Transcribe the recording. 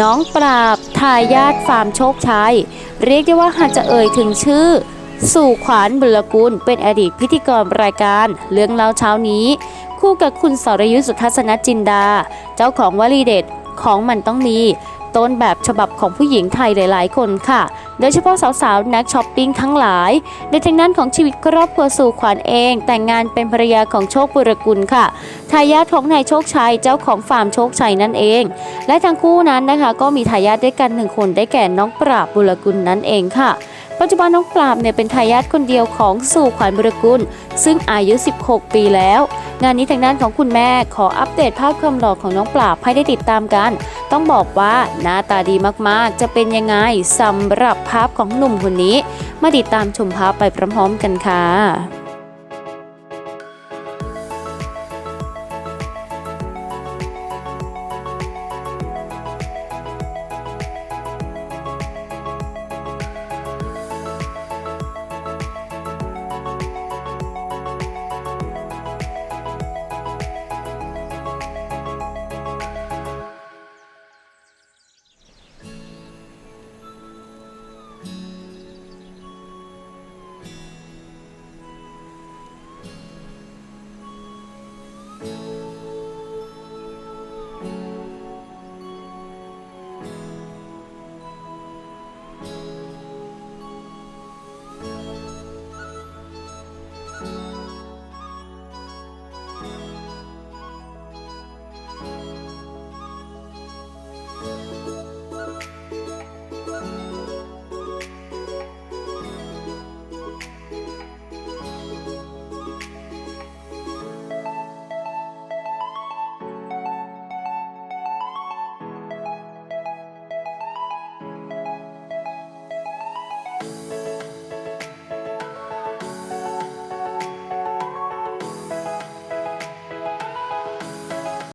น้องปราบทายาทฟาร์มโชคชัย เรียกได้ว่าหากจะเอ่ยถึงชื่อ สู่ขวานบุรกุลเป็นอดีตพิธีกรรายการเรื่องเล่าเช้านี้ คู่กับคุณสรยุทธสุทัศนจินดา เจ้าของวลีเด็ดของมันต้องมี ต้นแบบฉบับของผู้หญิงไทยหลายๆ คนค่ะ โดยเฉพาะสาวๆ นักช้อปปิ้งทั้งหลาย ในทางนั้นของชีวิตครอบครัวสู่ขวัญเอง แต่งงานเป็นภรรยาของโชคบุรกุลค่ะ ทายาทของนายโชคชัยเจ้าของฟาร์มโชคชัยนั่นเอง และทั้งคู่นั้นนะคะก็มีทายาทด้วยกันหนึ่งคนได้แก่น้องปราบบุรกุลนั่นเองค่ะปัจจุบันน้องปราบเนี่ยเป็นทายาทคนเดียวของสู่ขวัญบุรกุล ซึ่งอายุ 16 ปีแล้ว งานนี้ทางด้านของคุณแม่ขออัปเดตภาพความหล่อของน้องปราบให้ได้ติดตามกัน ต้องบอกว่าหน้าตาดีมากๆ จะเป็นยังไงสำหรับภาพของหนุ่มคนนี้ มาติดตามชมภาพไปพร้อมๆกันค่ะ